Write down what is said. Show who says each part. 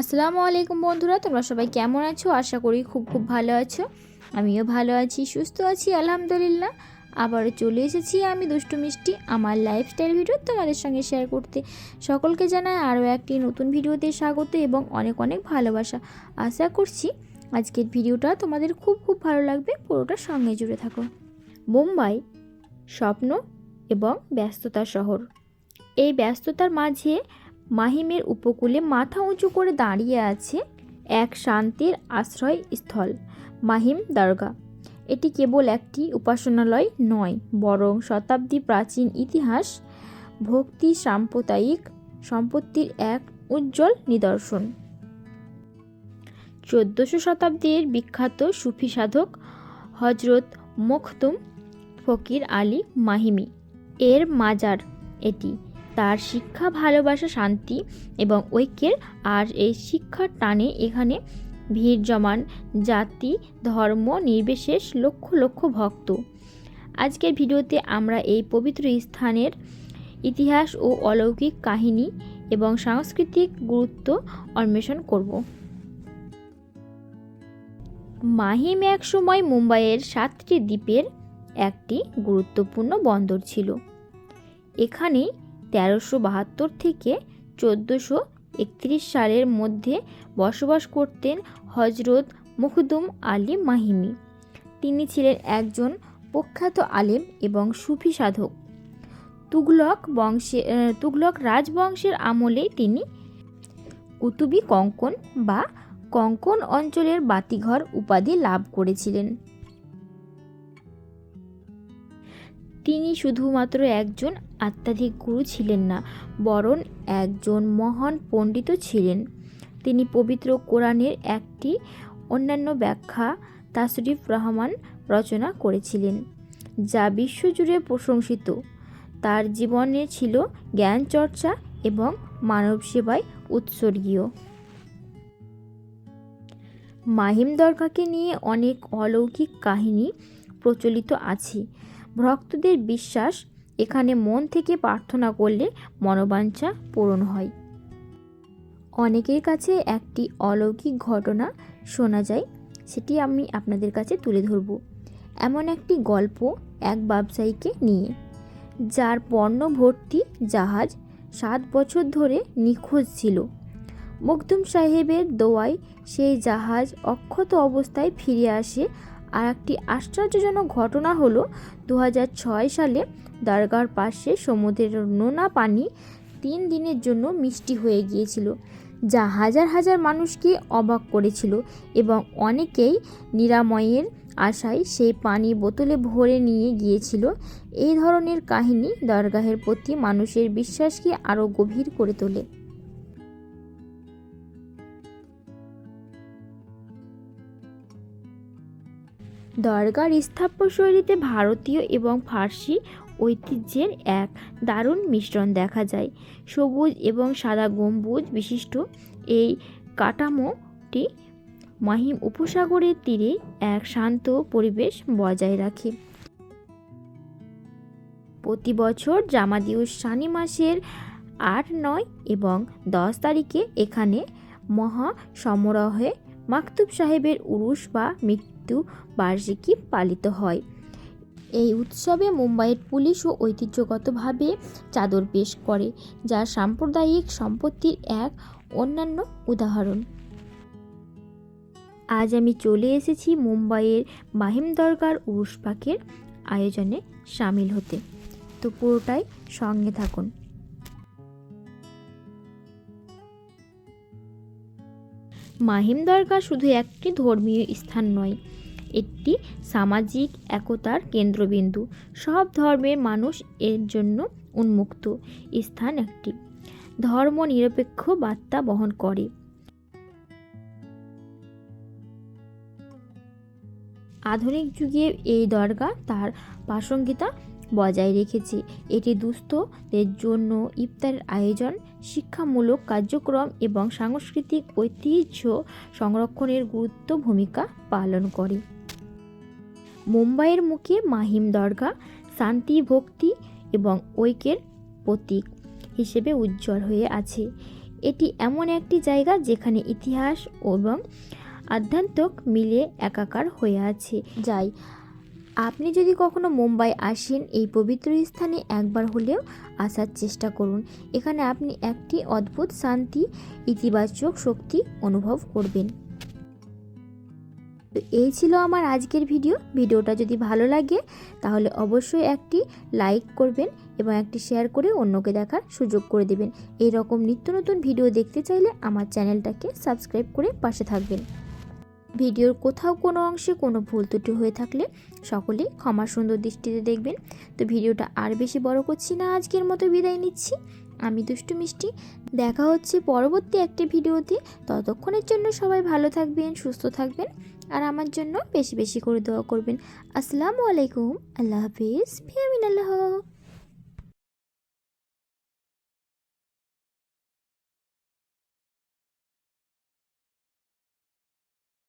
Speaker 1: আসসালামু আলাইকুম বন্ধুরা, তোমরা সবাই কেমন আছো? আশা করি খুব খুব ভালো আছো। আমিও ভালো আছি, সুস্থ আছি, আলহামদুলিল্লাহ। আবারও চলে এসেছি আমি দুষ্টু মিষ্টি, আমার লাইফস্টাইল ভিডিও তোমাদের সঙ্গে শেয়ার করতে। সকলকে জানাই আরও একটি নতুন ভিডিওতে স্বাগত এবং অনেক অনেক ভালোবাসা। আশা করছি আজকের ভিডিওটা তোমাদের খুব খুব ভালো লাগবে, পুরোটা সঙ্গে জুড়ে থাকো। মুম্বাই, স্বপ্ন এবং ব্যস্ততা শহর। এই ব্যস্ততার মাঝে মাহিমের উপকূলে মাথা উঁচু করে দাঁড়িয়ে আছে এক শান্তির আশ্রয় স্থল মাহিম দরগা। এটি কেবল একটি উপাসনালয় নয়, বরং শতাব্দী প্রাচীন ইতিহাস, ভক্তি সাম্প্রদায়িক সম্পত্তির এক উজ্জ্বল নিদর্শন। চোদ্দোশো শতাব্দীর বিখ্যাত সুফি সাধক হজরত মখতুম ফকির আলী মাহিমি। এর মাজার এটি। তার শিক্ষা, ভালোবাসা, শান্তি এবং ঐক্যের। আর এই শিক্ষার টানে এখানে ভিড় জমান জাতি, ধর্ম, নির্বিশেষ লক্ষ লক্ষ ভক্ত। আজকের ভিডিওতে আমরা এই পবিত্র স্থানের ইতিহাস ও অলৌকিক কাহিনী এবং সাংস্কৃতিক গুরুত্ব অন্বেষণ করব। মাহিম এক সময় মুম্বাইয়ের সাতটি দ্বীপের একটি গুরুত্বপূর্ণ বন্দর ছিল। এখানেই তেরোশো বাহাত্তর থেকে চোদ্দোশো একত্রিশ সালের মধ্যে বসবাস করতেন হজরত মুখদুম আলী মাহিমি। তিনি ছিলেন একজন প্রখ্যাত আলেম এবং সুফি সাধক। তুগলক বংশে তুগলক রাজবংশের আমলেই তিনি কুতুবি কঙ্কন বা কঙ্কন অঞ্চলের বাতিঘর উপাধি লাভ করেছিলেন। তিনি শুধুমাত্র একজন আত্মাধিক গুরু ছিলেন না, বরং একজন মহান পণ্ডিত ছিলেন। তিনি পবিত্র কোরআনের একটি অন্যান্য ব্যাখ্যা তাসরিফ রহমান রচনা করেছিলেন, যা বিশ্বজুড়ে প্রশংসিত। তার জীবনে ছিল জ্ঞান চর্চা এবং মানব সেবায় উৎসর্গীয়। মাহিম দরগাকে নিয়ে অনেক অলৌকিক কাহিনী প্রচলিত আছে। ভক্তদের বিশ্বাস এখানে মন থেকে প্রার্থনা করলে মনোবাঞ্ছা পূরণ হয়। অনেকের কাছে একটি অলৌকিক ঘটনা শোনা যায়, সেটি আমি আপনাদের কাছে তুলে ধরব। এমন একটি গল্প এক ব্যবসায়ীকে নিয়ে, যার পণ্য ভর্তি জাহাজ সাত বছর ধরে নিখোঁজ ছিল। মখদুম সাহেবের দোয়ায় সেই জাহাজ অক্ষত অবস্থায় ফিরে আসে আর একটি আশ্চর্যজনক ঘটনা হলো দু হাজার ছয় সালে দরগার পাশে সমুদ্রের নোনা পানি তিন দিনের জন্য মিষ্টি হয়ে গিয়েছিল, যা হাজার হাজার মানুষকে অবাক করেছিল এবং অনেকেই নিরাময়ের আশায় সেই পানি বোতলে ভরে নিয়ে গিয়েছিল। এই ধরনের কাহিনী দরগাহের প্রতি মানুষের বিশ্বাসকে আরও গভীর করে তোলে। দরগার স্থাপত্যশৈলীতে ভারতীয় এবং ফার্সি ঐতিহ্যের এক দারুণ মিশ্রণ দেখা যায়। সবুজ এবং সাদা গম্বুজ বিশিষ্ট এই কাঠামোটি মাহিম উপসাগরের তীরে এক শান্ত পরিবেশ বজায় রাখে। প্রতি বছর জামাদিউস সানি মাসের আট, নয় এবং দশ তারিখে এখানে মহা সমারোহে মাকতুব সাহেবের উরুস বা মৃত্যু বার্ষিকী পালিত হয়। এই উৎসবে মুম্বাইয়ের পুলিশও ঐতিহ্যগতভাবে চাদর পেশ করে, যা সাম্প্রদায়িক সম্পত্তির এক অন্যান্য উদাহরণ। আজ আমি চলে এসেছি মুম্বাইয়ের মাহিম দরগার উরুস পাকের আয়োজনে সামিল হতে। তো পুরোটাই সঙ্গে থাকুন। মাহিম দরগা শুধু একটি ধর্মীয় স্থান নয়, একটি সামাজিক একতার কেন্দ্রবিন্দু। সব ধর্মের মানুষ এর জন্য উন্মুক্ত। স্থান একটি। ধর্ম নিরপেক্ষ বার্তা বহন করে। আধুনিক যুগে এই দরগা তার প্রাসঙ্গিকতা বজায় রেখেছে। এটি দুস্থদের জন্য ইফতারের আয়োজন, শিক্ষামূলক কার্যক্রম এবং সাংস্কৃতিক ঐতিহ্য সংরক্ষণের গুরুত্ব ভূমিকা পালন করে। মুম্বাইয়ের মুখে মাহিম দরগা, শান্তি, ভক্তি এবং ঐক্যের প্রতীক হিসেবে উজ্জ্বল হয়ে আছে। এটি এমন একটি জায়গা যেখানে ইতিহাস এবং আধ্যাত্মিক মিলে একাকার হয়ে আছে। যাই আপনি যদি কখনো মুম্বাই আসেন, এই পবিত্র স্থানে একবার হলেও আসার চেষ্টা করুন। এখানে আপনি একটি অদ্ভুত শান্তি, ইতিবাচক শক্তি অনুভব করবেন। তো এই ছিল আমার আজকের ভিডিও। ভিডিওটা যদি ভালো লাগে, তাহলে অবশ্যই একটি লাইক করবেন এবং একটি শেয়ার করে অন্যকে দেখার সুযোগ করে দেবেন। এই রকম নিত্য নতুন ভিডিও দেখতে চাইলে আমার চ্যানেলটাকে সাবস্ক্রাইব করে পাশে থাকবেন। ভিডিওর কোথাও কোনো অংশে কোনো ভুল ত্রুটি হয়ে থাকলে সকলেই ক্ষমা সুন্দর দৃষ্টিতে দেখবেন। তো ভিডিওটা আর বেশি বড় করছি না, আজকের মতো বিদায় নিচ্ছি। আমি দুষ্টু মিষ্টি, দেখা হচ্ছে পরবর্তী একটি ভিডিওতে। ততক্ষণের জন্য সবাই ভালো থাকবেন, সুস্থ থাকবেন, আর আমার জন্য বেশি বেশি করে দোয়া করবেন। আসসালামু আলাইকুম, আল্লাহ হাফিজ ফিয়ামিন আল্লাহ।